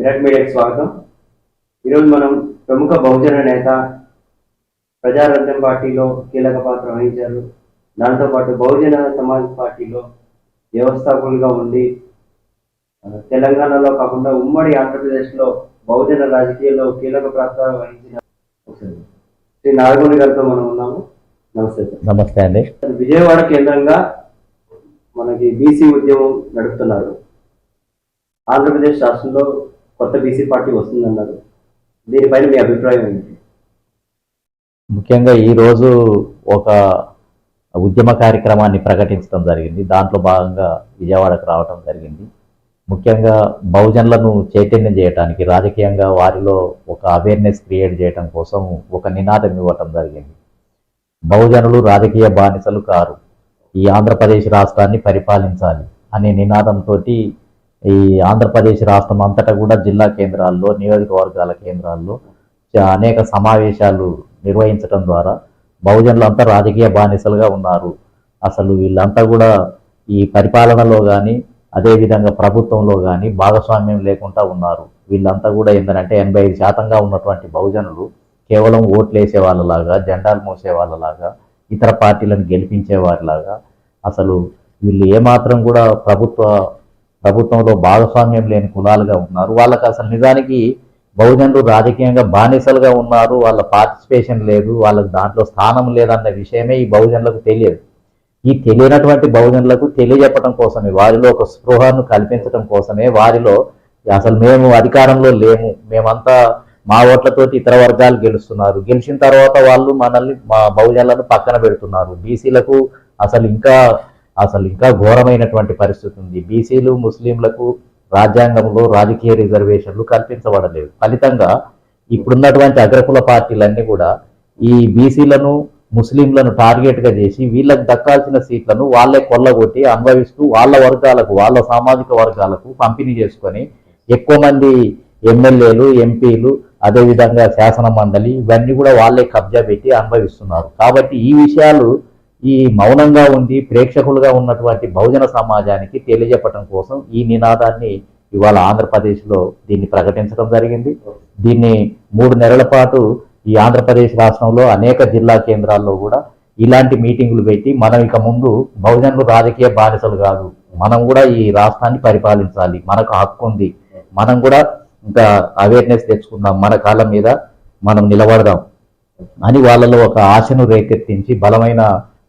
విరాట్ మీడియాకి స్వాగతం. ఈరోజు మనం ప్రముఖ బహుజన నేత ప్రజారాజ్యం పార్టీలో కీలక పాత్ర వహించారు. దాంతోపాటు బహుజన సమాజ్ పార్టీలో వ్యవస్థాపకులుగా ఉండి తెలంగాణలో కాకుండా ఉమ్మడి ఆంధ్రప్రదేశ్లో బహుజన రాజకీయాల్లో కీలక పాత్ర వహించిన శ్రీ నాగమణి గారితో మనం ఉన్నాము. నమస్తే సార్. నమస్తే అండి. విజయవాడ కేంద్రంగా మనకి బీసీ ఉద్యమం నడుపుతున్నారు. ఆంధ్రప్రదేశ్ రాష్ట్రంలో కొత్త బీసీ పార్టీ వస్తుందన్నారు. దీనిపైన మీ అభిప్రాయం ఏంటి? ముఖ్యంగా ఈరోజు ఒక ఉద్యమ కార్యక్రమాన్ని ప్రకటించడం జరిగింది. దాంట్లో భాగంగా విజయవాడకు రావడం జరిగింది. ముఖ్యంగా బహుజనులను చైతన్యం చేయడానికి రాజకీయంగా వారిలో ఒక అవేర్నెస్ క్రియేట్ చేయడం కోసం ఒక నినాదం ఇవ్వటం జరిగింది. బహుజనులు రాజకీయ బానిసలు కారు. ఈ ఆంధ్రప్రదేశ్ రాష్ట్రాన్ని పరిపాలించాలి అనే నినాదంతో ఈ ఆంధ్రప్రదేశ్ రాష్ట్రం అంతటా కూడా జిల్లా కేంద్రాల్లో నియోజకవర్గాల కేంద్రాల్లో అనేక సమావేశాలు నిర్వహించడం ద్వారా బహుజనులంతా రాజకీయ బానిసలుగా ఉన్నారు. అసలు వీళ్ళంతా కూడా ఈ పరిపాలనలో కానీ అదేవిధంగా ప్రభుత్వంలో కానీ భాగస్వామ్యం లేకుండా ఉన్నారు. వీళ్ళంతా కూడా ఏంటంటే ఎనభై ఐదు శాతంగా ఉన్నటువంటి బహుజనులు కేవలం ఓట్లేసే వాళ్ళలాగా జెండాలు మోసే వాళ్ళలాగా ఇతర పార్టీలను గెలిపించే వారిలాగా అసలు వీళ్ళు ఏమాత్రం కూడా ప్రభుత్వ ప్రభుత్వంలో భాగస్వామ్యం లేని కులాలుగా ఉన్నారు. వాళ్ళకి అసలు నిజానికి బహుజనులు రాజకీయంగా బానిసలుగా ఉన్నారు. వాళ్ళ పార్టిసిపేషన్ లేదు. వాళ్ళకి దాంట్లో స్థానం లేదన్న విషయమే ఈ బహుజనులకు తెలియదు. ఈ తెలియనటువంటి బహుజనులకు తెలియజెప్పడం కోసమే వారిలో ఒక స్పృహను కల్పించడం కోసమే వారిలో అసలు మేము అధికారంలో లేము. మేమంతా మా ఓట్లతోటి ఇతర వర్గాలు గెలుస్తున్నారు. గెలిచిన తర్వాత వాళ్ళు మనల్ని మా బహుజనులను పక్కన పెడుతున్నారు. బీసీలకు అసలు ఇంకా అసలు ఇంకా ఘోరమైనటువంటి పరిస్థితి ఉంది. బీసీలు ముస్లింలకు రాజ్యాంగంలో రాజకీయ రిజర్వేషన్లు కల్పించబడలేదు. ఫలితంగా ఇప్పుడున్నటువంటి అగ్రకుల పార్టీలన్నీ కూడా ఈ బీసీలను ముస్లింలను టార్గెట్గా చేసి వీళ్ళకు దక్కాల్సిన సీట్లను వాళ్ళే కొల్లగొట్టి అనుభవిస్తూ వాళ్ళ వర్గాలకు వాళ్ళ సామాజిక వర్గాలకు పంపిణీ చేసుకొని ఎక్కువ మంది ఎమ్మెల్యేలు ఎంపీలు అదేవిధంగా శాసన మండలి ఇవన్నీ కూడా వాళ్ళే కబ్జా పెట్టి అనుభవిస్తున్నారు కాబట్టి ఈ విషయాలు ఈ మౌనంగా ఉండి ప్రేక్షకులుగా ఉన్నటువంటి బహుజన సమాజానికి తెలియజెప్పడం కోసం ఈ నినాదాన్ని ఇవాళ ఆంధ్రప్రదేశ్లో దీన్ని ప్రకటించడం జరిగింది. దీన్ని మూడు నెలల పాటు ఈ ఆంధ్రప్రదేశ్ రాష్ట్రంలో అనేక జిల్లా కేంద్రాల్లో కూడా ఇలాంటి మీటింగులు పెట్టి మనం ఇక ముందు బహుజనులు రాజకీయ బానిసలు కాదు. మనం కూడా ఈ రాష్ట్రాన్ని పరిపాలించాలి. మనకు హక్కు ఉంది. మనం కూడా ఇంకా అవేర్నెస్ తెచ్చుకుందాం. మన కాలం మీద మనం నిలబడదాం అని వాళ్ళలో ఒక ఆశను రేకెత్తించి బలమైన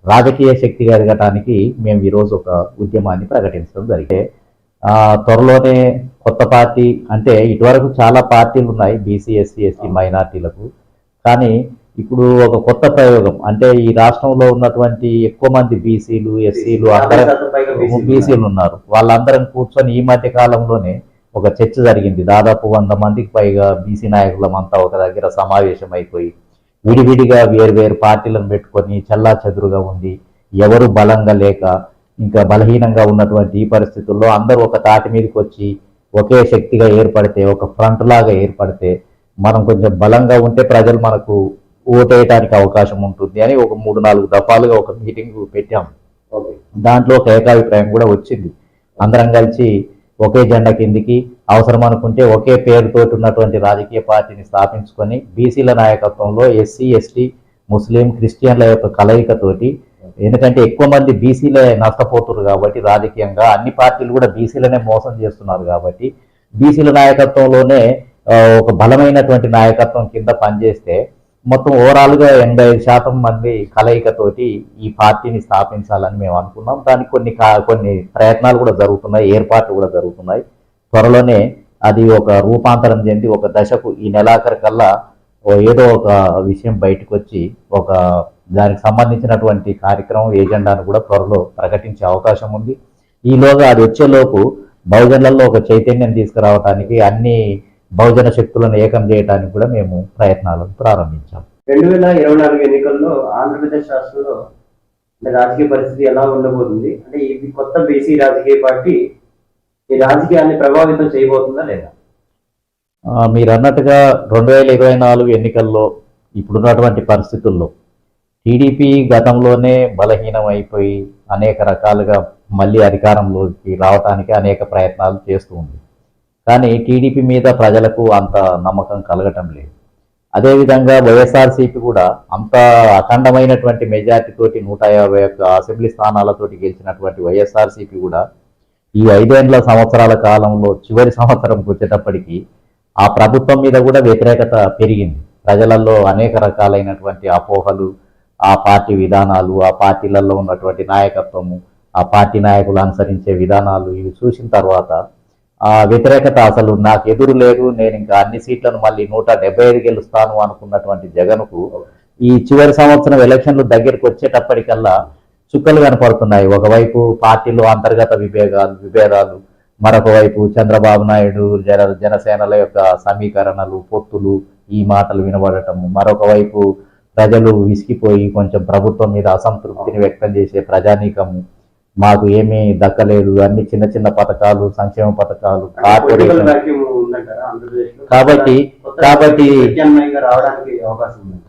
రాజకీయ శక్తిగా ఎదగటానికి మేము ఈరోజు ఒక ఉద్యమాన్ని ప్రకటించడం జరిగితే త్వరలోనే కొత్త పార్టీ అంటే ఇటువరకు చాలా పార్టీలు ఉన్నాయి బీసీ ఎస్సీ ఎస్టీ మైనార్టీలకు. కానీ ఇప్పుడు ఒక కొత్త ప్రయోగం అంటే ఈ రాష్ట్రంలో ఉన్నటువంటి ఎక్కువ మంది బీసీలు ఎస్సీలు అందరూ బీసీలు ఉన్నారు. వాళ్ళందరం కూర్చొని ఈ మధ్య కాలంలోనే ఒక చర్చ జరిగింది. దాదాపు వంద మందికి పైగా బీసీ నాయకులమంతా ఒక దగ్గర సమావేశం అయిపోయి విడివిడిగా వేరు వేరు పార్టీలను పెట్టుకొని చల్లా చెదురుగా ఉండి ఎవరు బలంగా లేక ఇంకా బలహీనంగా ఉన్నటువంటి ఈ పరిస్థితుల్లో అందరూ ఒక తాటి మీదకి వచ్చి ఒకే శక్తిగా ఏర్పడితే ఒక ఫ్రంట్ లాగా ఏర్పడితే మనం కొంచెం బలంగా ఉంటే ప్రజలు మనకు ఓటేయడానికి అవకాశం ఉంటుంది అని ఒక మూడు నాలుగు దఫాలుగా ఒక మీటింగ్ పెట్టాం. ఓకే. దాంట్లో ఒక ఏకాభిప్రాయం కూడా వచ్చింది. అందరం కలిసి ఒకే జెండా కిందికి అవసరం అనుకుంటే ఒకే పేరుతోటి ఉన్నటువంటి రాజకీయ పార్టీని స్థాపించుకొని బీసీల నాయకత్వంలో ఎస్సీ ఎస్టీ ముస్లిం క్రిస్టియన్ల యొక్క కలయికతోటి ఎందుకంటే ఎక్కువ మంది బీసీలే నష్టపోతున్నారు కాబట్టి రాజకీయంగా అన్ని పార్టీలు కూడా బీసీలనే మోసం చేస్తున్నారు కాబట్టి బీసీల నాయకత్వంలోనే ఒక బలమైనటువంటి నాయకత్వం కింద పనిచేస్తే మొత్తం ఓవరాల్గా ఎనభై ఐదు శాతం మంది కలయికతోటి ఈ పార్టీని స్థాపించాలని మేము అనుకున్నాం. దానికి కొన్ని కా- కొన్ని ప్రయత్నాలు కూడా జరుగుతున్నాయి ఏర్పాట్లు కూడా జరుగుతున్నాయి. త్వరలోనే అది ఒక రూపాంతరం చెంది ఒక దశకు ఈ నెలాఖరు కల్లా ఓ ఏదో ఒక విషయం బయటకు వచ్చి ఒక దానికి సంబంధించినటువంటి కార్యక్రమం ఏజెండాను కూడా త్వరలో ప్రకటించే అవకాశం ఉంది. ఈలోగా అది వచ్చేలోపు బహుజనులలో ఒక చైతన్యం తీసుకురావడానికి అన్ని బహుజన శక్తులను ఏకం చేయడానికి కూడా మేము ప్రయత్నాలను ప్రారంభించాం. రెండు వేల ఇరవై నాలుగు ఎన్నికల్లో ఆంధ్రప్రదేశ్ రాష్ట్రంలో రాజకీయ పరిస్థితి ఎలా ఉండబోతుంది? అంటే ఈ కొత్త బీసీ రాజకీయ పార్టీ ఈ రాజకీయాన్ని ప్రభావితం చేయబోతుందా లేదా? మీరు అన్నట్టుగా రెండు వేల ఇరవై నాలుగు ఎన్నికల్లో ఇప్పుడున్నటువంటి పరిస్థితుల్లో టీడీపీ గతంలోనే బలహీనం అయిపోయి అనేక రకాలుగా మళ్ళీ అధికారంలోకి రావడానికి అనేక ప్రయత్నాలు చేస్తూ ఉంది. కానీ టీడీపీ మీద ప్రజలకు అంత నమ్మకం కలగటం లేదు. అదేవిధంగా వైఎస్ఆర్సీపీ కూడా అంత అఖండమైనటువంటి మెజార్టీ తోటి నూట యాభై ఒక్క అసెంబ్లీ స్థానాలతోటి గెలిచినటువంటి వైఎస్ఆర్సీపీ కూడా ఈ ఐదేండ్ల సంవత్సరాల కాలంలో చివరి సంవత్సరంకి వచ్చేటప్పటికీ ఆ ప్రభుత్వం మీద కూడా వ్యతిరేకత పెరిగింది. ప్రజలలో అనేక రకాలైనటువంటి అపోహలు ఆ పార్టీ విధానాలు ఆ పార్టీలలో ఉన్నటువంటి నాయకత్వము ఆ పార్టీ నాయకులు అనుసరించే విధానాలు ఇవి చూసిన తర్వాత వ్యతిరేకత అసలు నాకు ఎదురు లేదు. నేను ఇంకా అన్ని సీట్లను మళ్ళీ నూట డెబ్బై ఐదు గెలుస్తాను అనుకున్నటువంటి జగన్కు ఈ చివరి సంవత్సరం ఎలక్షన్లు దగ్గరికి వచ్చేటప్పటికల్లా చుక్కలు కనపడుతున్నాయి. ఒకవైపు పార్టీలో అంతర్గత విభేదాలు విభేదాలు మరొక వైపు చంద్రబాబు నాయుడు జన జనసేనల యొక్క సమీకరణలు పొత్తులు ఈ మాటలు వినబడటము మరొక వైపు ప్రజలు విసిగిపోయి కొంచెం ప్రభుత్వం మీద అసంతృప్తిని వ్యక్తం చేసే ప్రజానీకము మాకు ఏమీ దక్కలేదు. అన్ని చిన్న చిన్న పథకాలు సంక్షేమ పథకాలు కార్పొరేషన్? కాబట్టి కాబట్టి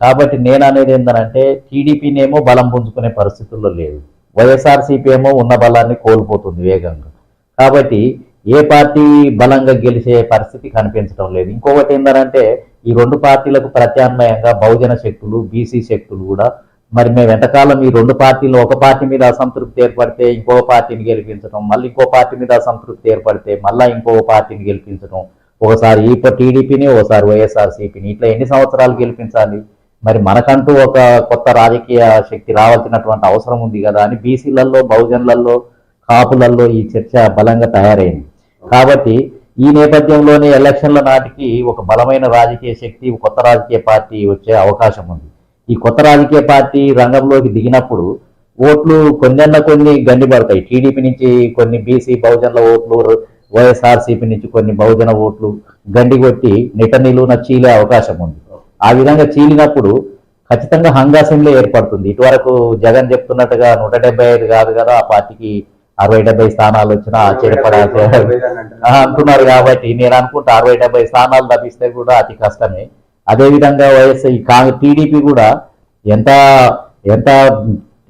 కాబట్టి నేను అనేది ఏంటంటే టీడీపీనేమో బలం పుంజుకునే పరిస్థితుల్లో లేదు. వైఎస్ఆర్సీపీ ఏమో ఉన్న బలాన్ని కోల్పోతుంది వేగంగా. కాబట్టి ఏ పార్టీ బలంగా గెలిచే పరిస్థితి కనిపించడం లేదు. ఇంకొకటి ఏంటంటే ఈ రెండు పార్టీలకు ప్రత్యామ్నాయంగా బహుజన శక్తులు బీసీ శక్తులు కూడా మరి మేము ఎంతకాలం ఈ రెండు పార్టీలు ఒక పార్టీ మీద అసంతృప్తి ఏర్పడితే ఇంకొక పార్టీని గెలిపించడం మళ్ళీ ఇంకో పార్టీ మీద అసంతృప్తి ఏర్పడితే మళ్ళీ ఇంకొక పార్టీని గెలిపించడం ఒకసారి ఈ టీడీపీని ఒకసారి వైఎస్ఆర్సీపీని ఇట్లా ఎన్ని సంవత్సరాలు గెలిపించాలి? మరి మనకంటూ ఒక కొత్త రాజకీయ శక్తి రావాల్సినటువంటి అవసరం ఉంది కదా అని బీసీలలో బహుజనులలో కాపులల్లో ఈ చర్చ బలంగా తయారైంది. కాబట్టి ఈ నేపథ్యంలోనే ఎలక్షన్ల నాటికి ఒక బలమైన రాజకీయ శక్తి కొత్త రాజకీయ పార్టీ వచ్చే అవకాశం ఉంది. ఈ కొత్త రాజకీయ పార్టీ రంగంలోకి దిగినప్పుడు ఓట్లు కొన్నెన్న కొన్ని గండిపడతాయి టీడీపీ నుంచి కొన్ని బీసీ బహుజనుల ఓట్లు వైఎస్ఆర్సీపీ నుంచి కొన్ని బహుజన ఓట్లు గండి కొట్టి నిట నిలువున చీలే అవకాశం ఉంది. ఆ విధంగా చీలినప్పుడు ఖచ్చితంగా హంగాసంలో ఏర్పడుతుంది. ఇటువరకు జగన్ చెప్తున్నట్టుగా నూట డెబ్బై ఐదు కాదు కదా ఆ పార్టీకి అరవై డెబ్బై స్థానాలు వచ్చినా ఆశ్చర్యపడాల్సిన ఆ, అంటున్నారు కాబట్టి నేను అనుకుంటా అరవై డెబ్బై స్థానాలు లభిస్తే కూడా అతి కష్టమే. అదేవిధంగా వైఎస్ ఈ కాంగ్రెస్ టీడీపీ కూడా ఎంత ఎంత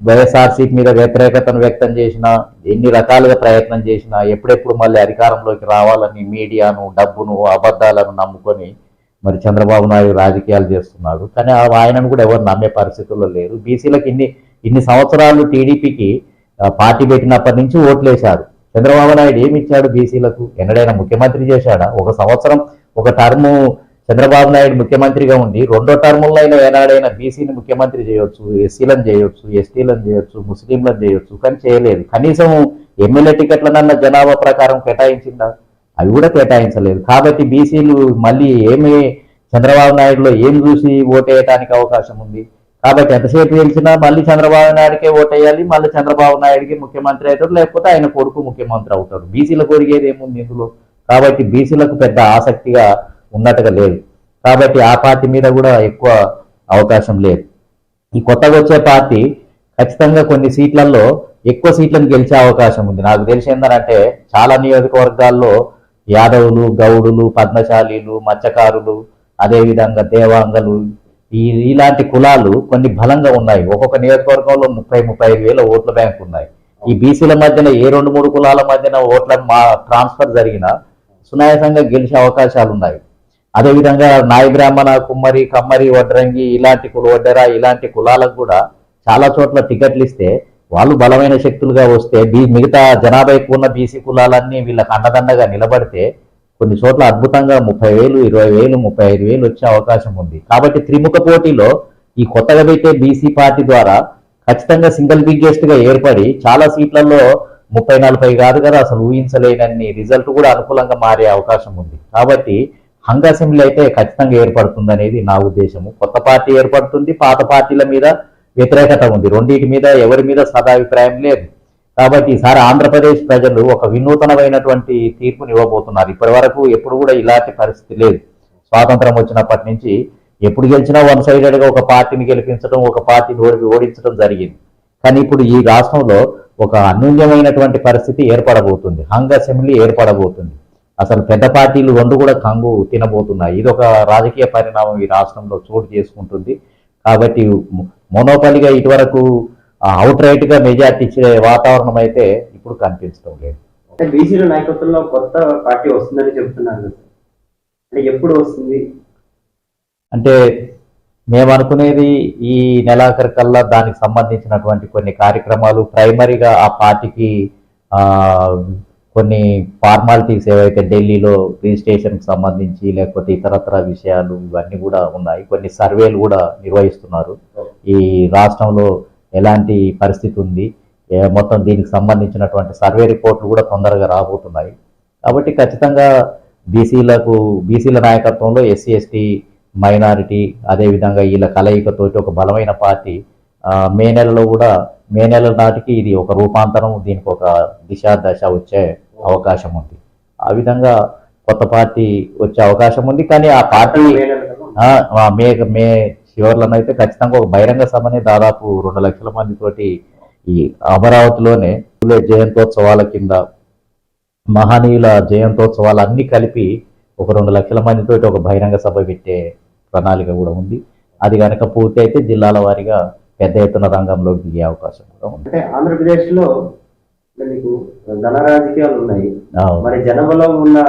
వైఎస్ఆర్సీపీ మీద వ్యతిరేకతను వ్యక్తం చేసినా ఎన్ని రకాలుగా ప్రయత్నం చేసినా ఎప్పుడెప్పుడు మళ్ళీ అధికారంలోకి రావాలని మీడియాను డబ్బును అబద్ధాలను నమ్ముకొని మరి చంద్రబాబు నాయుడు రాజకీయాలు చేస్తున్నాడు. కానీ ఆ- ఆయనను కూడా ఎవరు నమ్మే పరిస్థితుల్లో లేరు. బీసీలకు ఇన్ని ఇన్ని సంవత్సరాలు టీడీపీకి పార్టీ పెట్టినప్పటి నుంచి ఓట్లేశారు. చంద్రబాబు నాయుడు ఏమి ఇచ్చాడు బీసీలకు? ఎన్నడైనా ముఖ్యమంత్రి చేశాడా? ఒక సంవత్సరం ఒక టర్ము చంద్రబాబు నాయుడు ముఖ్యమంత్రిగా ఉండి రెండో టర్ముల్లో అయినా ఏనాడైనా బీసీని ముఖ్యమంత్రి చేయొచ్చు ఎస్సీలను చేయొచ్చు ఎస్టీలను చేయొచ్చు ముస్లింలను చేయొచ్చు కానీ చేయలేదు. కనీసం ఎమ్మెల్యే టికెట్లనన్న జనాభా ప్రకారం కేటాయించిందా? అవి కూడా కేటాయించలేదు. కాబట్టి బీసీలు మళ్ళీ ఏమి చంద్రబాబు నాయుడులో ఏం చూసి ఓటేయటానికి అవకాశం ఉంది? కాబట్టి ఎంతసేపు గెలిచినా మళ్ళీ చంద్రబాబు నాయుడుకే ఓటేయాలి మళ్ళీ చంద్రబాబు నాయుడికి ముఖ్యమంత్రి అవుతాడు లేకపోతే ఆయన కొడుకు ముఖ్యమంత్రి అవుతాడు. బీసీల కొరిగేది ఏముంది ఇందులో? కాబట్టి బీసీలకు పెద్ద ఆసక్తిగా ఉన్నట్టుగా లేదు. కాబట్టి ఆ పార్టీ మీద కూడా ఎక్కువ అవకాశం లేదు. ఈ కొత్తగా వచ్చే పార్టీ ఖచ్చితంగా కొన్ని సీట్లలో ఎక్కువ సీట్లను గెలిచే అవకాశం ఉంది. నాకు తెలిసి ఏంటంటే చాలా నియోజకవర్గాల్లో యాదవులు గౌడులు పద్మశాలీలు మత్స్యకారులు అదేవిధంగా దేవాంగలు ఈ ఇలాంటి కులాలు కొన్ని బలంగా ఉన్నాయి. ఒక్కొక్క నియోజకవర్గంలో ముప్పై ముప్పై ఐదు వేల ఓట్ల బ్యాంక్ ఉన్నాయి. ఈ బీసీల మధ్యన ఏ రెండు మూడు కులాల మధ్యన ఓట్ల మా ట్రాన్స్ఫర్ జరిగినా సునాయాసంగా గెలిచే అవకాశాలు ఉన్నాయి. అదేవిధంగా నాయ బ్రాహ్మణ కుమ్మరి కమ్మరి వడ్రంగి ఇలాంటి కుల వడ్డరా ఇలాంటి కులాలకు కూడా చాలా చోట్ల టికెట్లు ఇస్తే వాళ్ళు బలమైన శక్తులుగా వస్తే బీ మిగతా జనాభా ఎక్కువ ఉన్న బీసీ కులాలన్నీ వీళ్ళకి అండదండగా నిలబడితే కొన్ని చోట్ల అద్భుతంగా ముప్పై వేలు ఇరవై వేలు ముప్పై ఐదు వేలు వచ్చే అవకాశం ఉంది. కాబట్టి త్రిముఖ పోటీలో ఈ కొత్తగా పెట్టే బీసీ పార్టీ ద్వారా ఖచ్చితంగా సింగిల్ బిగ్గెస్ట్గా ఏర్పడి చాలా సీట్లలో ముప్పై నలభై కాదు కదా అసలు ఊహించలేనన్ని రిజల్ట్ కూడా అనుకూలంగా మారే అవకాశం ఉంది. కాబట్టి హంగ్ అసెంబ్లీ అయితే ఖచ్చితంగా ఏర్పడుతుంది అనేది నా ఉద్దేశము. కొత్త పార్టీ ఏర్పడుతుంది పాత పార్టీల మీద వ్యతిరేకత ఉంది. రెండింటి మీద ఎవరి మీద సదాభిప్రాయం లేదు. కాబట్టి ఈసారి ఆంధ్రప్రదేశ్ ప్రజలు ఒక వినూతనమైనటువంటి తీర్పుని ఇవ్వబోతున్నారు. ఇప్పటి వరకు ఎప్పుడు కూడా ఇలాంటి పరిస్థితి లేదు. స్వాతంత్రం వచ్చినప్పటి నుంచి ఎప్పుడు గెలిచినా వన్ సైడెడ్గా ఒక పార్టీని గెలిపించడం ఒక పార్టీని ఓడి ఓడించడం జరిగింది. కానీ ఇప్పుడు ఈ రాష్ట్రంలో ఒక అనూన్యమైనటువంటి పరిస్థితి ఏర్పడబోతుంది. Hung assembly ఏర్పడబోతుంది. అసలు పెద్ద పార్టీలు రెండు కూడా కంగు తినబోతున్నాయి. ఇది ఒక రాజకీయ పరిణామం ఈ రాష్ట్రంలో చోటు చేసుకుంటుంది. కాబట్టి మొనోపలిగా ఇటువరకు అవుట్ రైట్గా మెజార్టీ ఇచ్చే వాతావరణం అయితే ఇప్పుడు కనిపించడం లేదు. బీసీల నాయకత్వంలో కొత్త పార్టీ వస్తుందని చెప్తున్నారు. అంటే ఎప్పుడు వస్తుంది? అంటే మేము అనుకునేది ఈ నెలాఖరు కల్లా దానికి సంబంధించినటువంటి కొన్ని కార్యక్రమాలు ప్రైమరీగా ఆ పార్టీకి కొన్ని ఫార్మాలిటీస్ ఏవైతే ఢిల్లీలో రిజిస్ట్రేషన్కి సంబంధించి లేకపోతే ఇతరత్ర విషయాలు ఇవన్నీ కూడా ఉన్నాయి. కొన్ని సర్వేలు కూడా నిర్వహిస్తున్నారు. ఈ రాష్ట్రంలో ఎలాంటి పరిస్థితి ఉంది? మొత్తం దీనికి సంబంధించినటువంటి సర్వే రిపోర్ట్లు కూడా తొందరగా రాబోతున్నాయి. కాబట్టి ఖచ్చితంగా బీసీలకు బీసీల నాయకత్వంలో ఎస్సీ ఎస్టీ మైనారిటీ అదేవిధంగా వీళ్ళ కలయికతోటి ఒక బలమైన పార్టీ మే నెలలో కూడా మే నెల నాటికి ఇది ఒక రూపాంతరం దీనికి ఒక దిశ దశ వచ్చే అవకాశం ఉంది. ఆ విధంగా కొత్త పార్టీ వచ్చే అవకాశం ఉంది. కానీ ఆ పార్టీ మే మే చివరిలోనైతే అయితే ఖచ్చితంగా ఒక బహిరంగ సభని దాదాపు రెండు లక్షల మంది తోటి ఈ అమరావతిలోనే పూలే జయంతోత్సవాల కింద మహనీయుల జయంతోత్సవాలు అన్ని కలిపి ఒక రెండు లక్షల మందితోటి ఒక బహిరంగ సభ పెట్టే ప్రణాళిక కూడా ఉంది. అది కనుక పూర్తి అయితే జిల్లాల వారీగా పెద్ద ఎత్తున రంగంలోకి దిగే అవకాశం కూడా ఉంది అంటే ఆంధ్రప్రదేశ్లో అంటే మీకు ధన రాజకీయాలు ఉన్నాయి. మరి జనబలం ఉన్న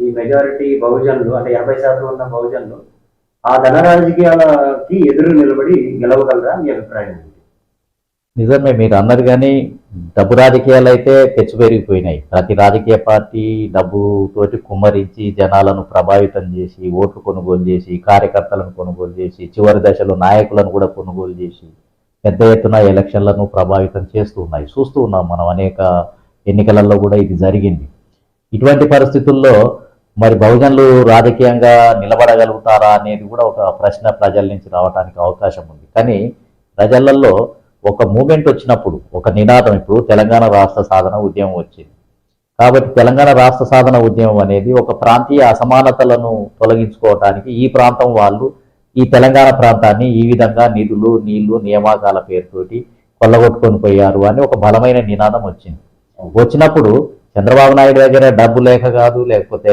ఈ మెజారిటీ బహుజనులు అంటే ఎనభై శాతం ఉన్న బహుజనులు ఆ ధన రాజకీయాలకి ఎదురు నిలబడి గెలవగలరా మీ అభిప్రాయం? నిజమే మీరు అన్నది కానీ డబ్బు రాజకీయాలు అయితే తెచ్చు పెరిగిపోయినాయి ప్రతి రాజకీయ పార్టీ డబ్బుతోటి కుమ్మరించి జనాలను ప్రభావితం చేసి ఓట్లు కొనుగోలు చేసి కార్యకర్తలను కొనుగోలు చేసి చివరి దశలో నాయకులను కూడా కొనుగోలు చేసి పెద్ద ఎత్తున ఎలక్షన్లను ప్రభావితం చేస్తూ ఉన్నాయి. చూస్తూ ఉన్నాం మనం అనేక ఎన్నికలలో కూడా ఇది జరిగింది. ఇటువంటి పరిస్థితుల్లో మరి బహుజనులు రాజకీయంగా నిలబడగలుగుతారా అనేది కూడా ఒక ప్రశ్న ప్రజల నుంచి రావడానికి అవకాశం ఉంది. కానీ ప్రజలలో ఒక మూమెంట్ వచ్చినప్పుడు ఒక నినాదం ఇప్పుడు తెలంగాణ రాష్ట్ర సాధన ఉద్యమం వచ్చింది. కాబట్టి తెలంగాణ రాష్ట్ర సాధన ఉద్యమం అనేది ఒక ప్రాంతీయ అసమానతలను తొలగించుకోవటానికి ఈ ప్రాంతం వాళ్ళు ఈ తెలంగాణ ప్రాంతాన్ని ఈ విధంగా నిధులు నీళ్ళు నియామకాల పేరుతోటి కొల్లగొట్టుకొని పోయారు అని ఒక బలమైన నినాదం వచ్చింది. వచ్చినప్పుడు చంద్రబాబు నాయుడు దగ్గర డబ్బు లేక కాదు లేకపోతే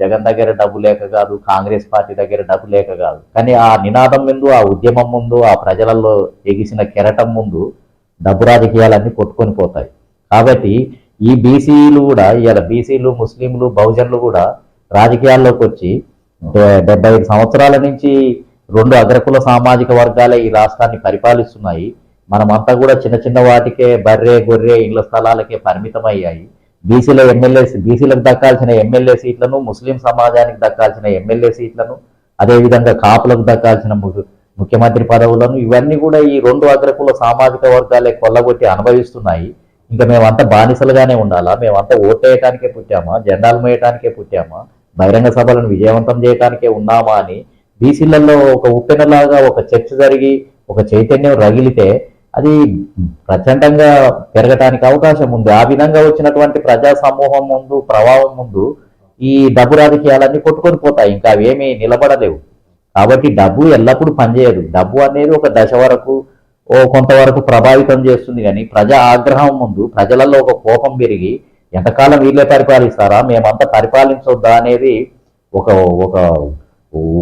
జగన్ దగ్గర డబ్బు లేక కాదు కాంగ్రెస్ పార్టీ దగ్గర డబ్బు లేక కాదు. కానీ ఆ నినాదం ముందు ఆ ఉద్యమం ముందు ఆ ప్రజలలో ఎగిసిన కెరటం ముందు డబ్బు రాజకీయాలన్నీ కొట్టుకొని పోతాయి. కాబట్టి ఈ బీసీలు కూడా ఇవాళ బీసీలు ముస్లింలు బహుజనులు కూడా రాజకీయాల్లోకి వచ్చి డెబ్బై ఐదు సంవత్సరాల నుంచి రెండు అగ్రకుల సామాజిక వర్గాలే ఈ రాష్ట్రాన్ని పరిపాలిస్తున్నాయి. మనమంతా కూడా చిన్న చిన్న వాటికే బర్రె గొర్రె ఇళ్ళ స్థలాలకే పరిమితమయ్యాయి. బీసీల ఎమ్మెల్యే బీసీలకు దక్కాల్సిన ఎమ్మెల్యే సీట్లను ముస్లిం సమాజానికి దక్కాల్సిన ఎమ్మెల్యే సీట్లను అదేవిధంగా కాపులకు దక్కాల్సిన ముఖ్యమంత్రి పదవులను ఇవన్నీ కూడా ఈ రెండు అగ్రకుల సామాజిక వర్గాలే కొల్లగొట్టి అనుభవిస్తున్నాయి. ఇంకా మేమంతా బానిసలుగానే ఉండాలా? మేమంతా ఓటేయటానికే పుట్టామా? జెండాలు మేయటానికే పుట్టామా? బహిరంగ సభలను విజయవంతం చేయటానికే ఉన్నామా అని బీసీలలో ఒక ఉప్పెనలాగా ఒక చర్చ జరిగి ఒక చైతన్యం రగిలితే అది ప్రచండంగా పెరగటానికి అవకాశం ఉంది. ఆ విధంగా వచ్చినటువంటి ప్రజా సమూహం ముందు ప్రభావం ముందు ఈ డబ్బు రాజకీయాలన్నీ కొట్టుకొని పోతాయి. ఇంకా అవేమీ నిలబడలేవు. కాబట్టి డబ్బు ఎల్లప్పుడూ పనిచేయదు. డబ్బు అనేది ఒక దశ వరకు ఓ కొంతవరకు ప్రభావితం చేస్తుంది కానీ ప్రజా ఆగ్రహం ముందు ప్రజలలో ఒక కోపం పెరిగి ఎంతకాలం వీళ్ళే పరిపాలిస్తారా? మేమంతా పరిపాలించొద్దా అనేది ఒక ఒక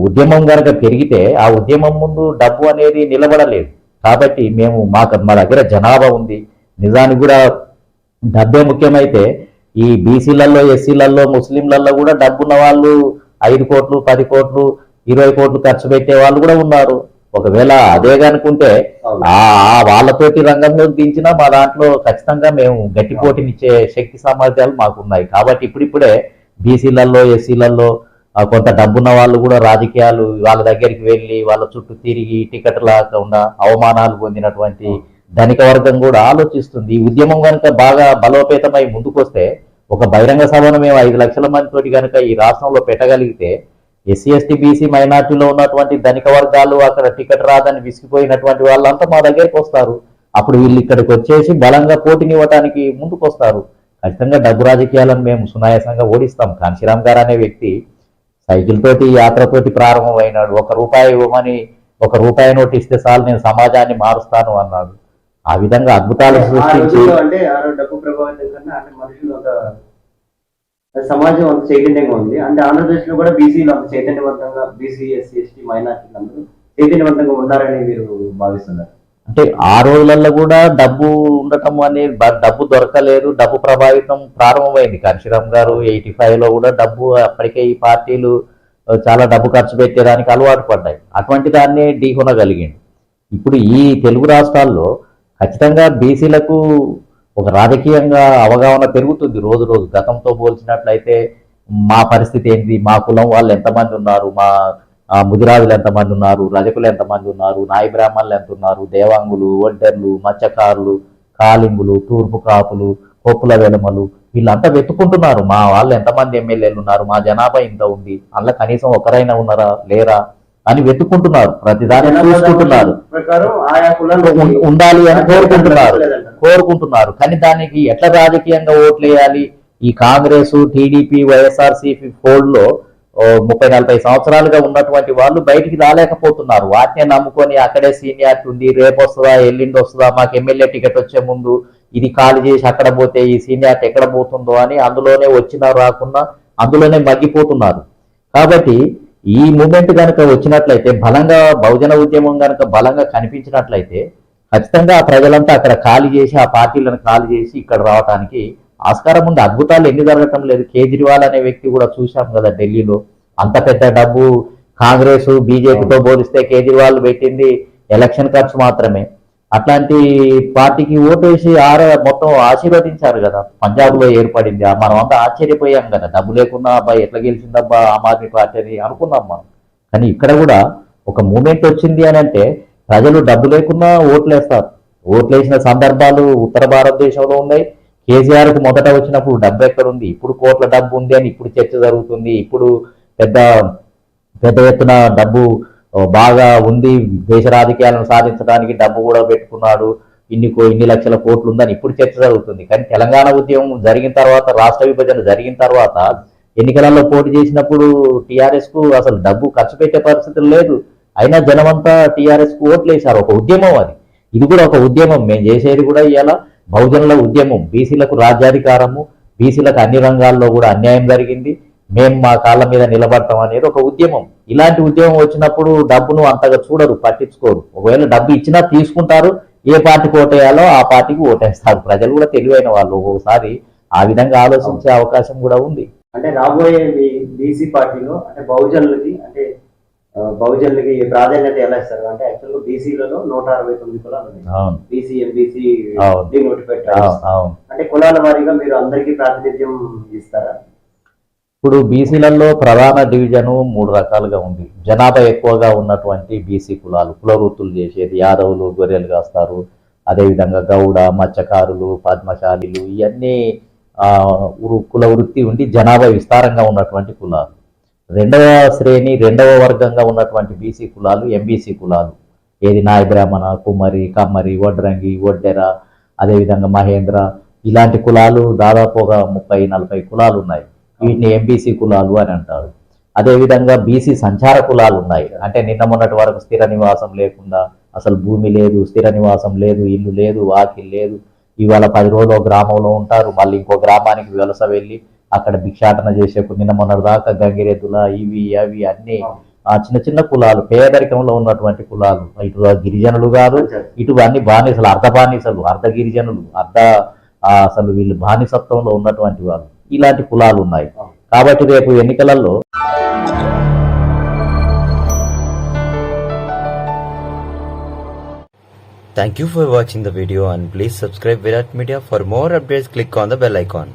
ఉద్యమం కనుక పెరిగితే ఆ ఉద్యమం ముందు డబ్బు అనేది నిలబడలేదు. కాబట్టి మేము మాకు మా దగ్గర జనాభా ఉంది. నిజానికి కూడా డబ్బే ముఖ్యమైతే ఈ బీసీలలో ఎస్సీలలో ముస్లింలలో కూడా డబ్బున్న వాళ్ళు ఐదు కోట్లు పది కోట్లు ఇరవై కోట్లు ఖర్చు పెట్టే వాళ్ళు కూడా ఉన్నారు. ఒకవేళ అదే కనుకుంటే. ఆ వాళ్ళతోటి రంగంలోకి దించినా మా దాంట్లో ఖచ్చితంగా మేము గట్టి పోటీనిచ్చే శక్తి సామర్థ్యాలు మాకు ఉన్నాయి కాబట్టి ఇప్పుడిప్పుడే బీసీలలో ఎస్సీలలో కొంత డబ్బున్న వాళ్ళు కూడా రాజకీయాలు వాళ్ళ దగ్గరికి వెళ్ళి వాళ్ళ చుట్టూ తిరిగి టికెట్ లేకుండా అవమానాలు పొందినటువంటి ధనిక వర్గం కూడా ఆలోచిస్తుంది. ఈ ఉద్యమం కనుక బాగా బలోపేతమై ముందుకొస్తే ఒక బహిరంగ సభను మేము ఐదు లక్షల మందితోటి కనుక ఈ రాష్ట్రంలో పెట్టగలిగితే ఎస్సీ ఎస్టీ బీసీ మైనార్టీలో ఉన్నటువంటి ధనిక వర్గాలు అక్కడ టికెట్ రాదని విసిగిపోయినటువంటి వాళ్ళంతా మా దగ్గరికి వస్తారు. అప్పుడు వీళ్ళు ఇక్కడికి వచ్చేసి బలంగా పోటీనివ్వటానికి ముందుకు వస్తారు ఖచ్చితంగా డబ్బు రాజకీయాలను మేము సునాయాసంగా ఓడిస్తాం. కాంశీరామ్ గారు అనే వ్యక్తి సైకిల్ తోటి యాత్రతోటి ప్రారంభమైనాడు ఒక రూపాయి ఇవ్వమని ఒక రూపాయి నోటు ఇస్తే చాలు నేను సమాజాన్ని మారుస్తాను అన్నాడు. ఆ విధంగా అద్భుతాలు సృష్టించి సమాజం అంత చైతన్యంగా ఉంది. అంటే ఆంధ్రప్రదేశ్లో కూడా బీసీలు అంత చైతన్యవంతంగా బీసీ ఎస్సీ ఎస్టీ మైనార్టీలు అందరూ చైతన్యవంతంగా ఉన్నారని మీరు భావిస్తున్నారు. అంటే ఆ రోజులలో కూడా డబ్బు ఉండటం అనేది డబ్బు దొరకలేదు డబ్బు ప్రభావితం ప్రారంభమైంది. కాంశీరామ్ గారు ఎయిటీ ఫైవ్లో కూడా డబ్బు అప్పటికే ఈ పార్టీలు చాలా డబ్బు ఖర్చు పెట్టేదానికి అలవాటు పడ్డాయి. అటువంటి దాన్నే ఢీకొనగలిగింది ఇప్పుడు ఈ తెలుగు రాష్ట్రాల్లో ఖచ్చితంగా బీసీలకు ఒక రాజకీయంగా అవగాహన పెరుగుతుంది రోజు రోజు. గతంతో పోల్చినట్లయితే మా పరిస్థితి ఏంటి? మా కులం వాళ్ళు ఎంతమంది ఉన్నారు? మా ముదిరాజులు ఎంతమంది ఉన్నారు రజకులు ఎంతమంది ఉన్నారు నాయి బ్రాహ్మణులు ఎంత ఉన్నారు దేవాంగులు ఒంటెర్లు మత్స్యకారులు కాలింగులు తూర్పు కాపులు కొప్పుల వెలమలు వీళ్ళంతా వెతుక్కుంటున్నారు. మా వాళ్ళు ఎంతమంది ఎమ్మెల్యేలు ఉన్నారు మా జనాభా ఇంత ఉంది అందులో కనీసం ఒకరైనా ఉన్నారా లేరా అని వెతుక్కుంటున్నారు. ప్రతిదాన్ని చూసుకుంటున్నారు. ఉండాలి అని కోరుకుంటున్నారు. కోరుకుంటున్నారు. కానీ దానికి ఎట్లా రాజకీయంగా ఓట్లు వేయాలి ఈ కాంగ్రెస్ టీడీపీ వైఎస్ఆర్సీపీ ఫోల్డ్లో ముప్పై నలభై సంవత్సరాలుగా ఉన్నటువంటి వాళ్ళు బయటికి రాలేకపోతున్నారు. వాటినే నమ్ముకొని అక్కడే సీనియారిటీ ఉంది రేపు వస్తుందా ఎల్లుండి వస్తుందా మాకు ఎమ్మెల్యే టికెట్ వచ్చే ముందు ఇది ఖాళీ చేసి అక్కడ పోతే ఈ సీనియారిటీ ఎక్కడ పోతుందో అని అందులోనే వచ్చినా రాకుండా అందులోనే మగ్గిపోతున్నారు. కాబట్టి ఈ మూమెంట్ కనుక వచ్చినట్లయితే బలంగా బహుజన ఉద్యమం కనుక బలంగా కనిపించినట్లయితే ఖచ్చితంగా ప్రజలంతా అక్కడ ఖాళీ చేసి ఆ పార్టీలను ఖాళీ చేసి ఇక్కడ రావడానికి ఆస్కారం ఉంది. అద్భుతాలు ఎన్ని జరగటం లేదు. కేజ్రీవాల్ అనే వ్యక్తి కూడా చూశాం కదా ఢిల్లీలో. అంత పెద్ద డబ్బు కాంగ్రెస్ బీజేపీతో పోలిస్తే కేజ్రీవాల్ పెట్టింది ఎలక్షన్ ఖర్చు మాత్రమే. అట్లాంటి పార్టీకి ఓటేసి ఆర మొత్తం ఆశీర్వదించారు కదా. పంజాబ్లో ఏర్పడింది మనం అంతా ఆశ్చర్యపోయాం కదా. డబ్బు లేకున్నా అబ్బాయి ఎట్లా గెలిచిందబ్బా ఆమ్ ఆద్మీ పార్టీ అని అనుకున్నాం మనం. కానీ ఇక్కడ కూడా ఒక మూమెంట్ వచ్చింది అని అంటే ప్రజలు డబ్బు లేకున్నా ఓట్లేస్తారు. ఓట్లేసిన సందర్భాలు ఉత్తర భారతదేశంలో ఉన్నాయి. కేసీఆర్కు మొదట వచ్చినప్పుడు డబ్బు ఎక్కడ ఉంది ఇప్పుడు కోట్ల డబ్బు ఉంది అని ఇప్పుడు చర్చ జరుగుతుంది. ఇప్పుడు పెద్ద పెద్ద ఎత్తున డబ్బు బాగా ఉంది. దేశ రాజకీయాలను సాధించడానికి డబ్బు కూడా పెట్టుకున్నాడు. ఇన్ని ఇన్ని లక్షల కోట్లు ఉందని ఇప్పుడు చర్చ జరుగుతుంది. కానీ తెలంగాణ ఉద్యమం జరిగిన తర్వాత రాష్ట్ర విభజన జరిగిన తర్వాత ఎన్నికలలో పోటీ చేసినప్పుడు టీఆర్ఎస్కు అసలు డబ్బు ఖర్చు పెట్టే పరిస్థితులు లేదు. అయినా జనమంతా టీఆర్ఎస్కు ఓట్లు వేశారు. ఒక ఉద్యమం అది. ఇది కూడా ఒక ఉద్యమం. మేము చేసేది కూడా ఇవాళ బహుజనుల ఉద్యమం బీసీలకు రాజ్యాధికారము బీసీలకు అన్ని రంగాల్లో కూడా అన్యాయం జరిగింది. మేము మా కాళ్ళ మీద నిలబడతాం అనేది ఒక ఉద్యమం. ఇలాంటి ఉద్యమం వచ్చినప్పుడు డబ్బును అంతగా చూడరు పట్టించుకోరు. ఒకవేళ డబ్బు ఇచ్చినా తీసుకుంటారు ఏ పార్టీకి ఓటేయాలో ఆ పార్టీకి ఓటేస్తారు. ప్రజలు కూడా తెలివైన వాళ్ళు. ఒక్కొక్కసారి ఆ విధంగా ఆలోచించే అవకాశం కూడా ఉంది. అంటే రాబోయే బీసీ పార్టీలో అంటే బహుజనులకి అంటే బహుజనులకి ప్రాధాన్యత ఎలా ఇస్తారు అంటే యాక్చువల్గా బీసీలలో నూట అరవై తొమ్మిది కులాలు బీసీ ఎంబీసీ అవును. అంటే కులాల వారీగా మీరు అందరికీ ప్రాతినిధ్యం ఇస్తారా? ఇప్పుడు బీసీలలో ప్రధాన డివిజను మూడు రకాలుగా ఉంది. జనాభా ఎక్కువగా ఉన్నటువంటి బీసీ కులాలు. కుల వృత్తులు చేసేది యాదవులు గొర్రెలు కాస్తారు. అదేవిధంగా గౌడ మత్స్యకారులు పద్మశాలీలు ఇవన్నీ కుల వృత్తి ఉండి జనాభా విస్తారంగా ఉన్నటువంటి కులాలు. రెండవ శ్రేణి రెండవ వర్గంగా ఉన్నటువంటి బీసీ కులాలు ఎంబీసీ కులాలు. ఏది నాయ బ్రాహ్మణ కుమ్మరి కమ్మరి వడ్రంగి వడ్డెర అదేవిధంగా మహేంద్ర ఇలాంటి కులాలు దాదాపుగా ముప్పై నలభై కులాలు ఉన్నాయి. వీటిని ఎంబీసీ కులాలు అని అంటారు. అదేవిధంగా బీసీ సంచార కులాలు ఉన్నాయి. అంటే నిన్న మొన్నటి వరకు స్థిర నివాసం లేకుండా అసలు భూమి లేదు స్థిర నివాసం లేదు ఇల్లు లేదు వాకిల్ లేదు. ఇవాళ పది రోజులు గ్రామంలో ఉంటారు. మళ్ళీ ఇంకో గ్రామానికి వలస వెళ్ళి అక్కడ భిక్షాటన చేసే నిన్న మొన్నటి దాకా గంగిరెద్దుల ఇవి అవి అన్ని ఆ చిన్న చిన్న కులాలు పేదరికంలో ఉన్నటువంటి కులాలు. ఇటు గిరిజనులు కాదు ఇటు అన్ని బానిసలు అర్ధ బానిసలు అర్ధ గిరిజనులు అర్ధ అసలు వీళ్ళు బానిసత్వంలో ఉన్నటువంటి వాళ్ళు. ఇలాంటి కులాలు ఉన్నాయి. కాబట్టి రేపు ఎన్నికలలో Thank you for watching the video and please subscribe Virat Media for more updates. Click on the bell icon.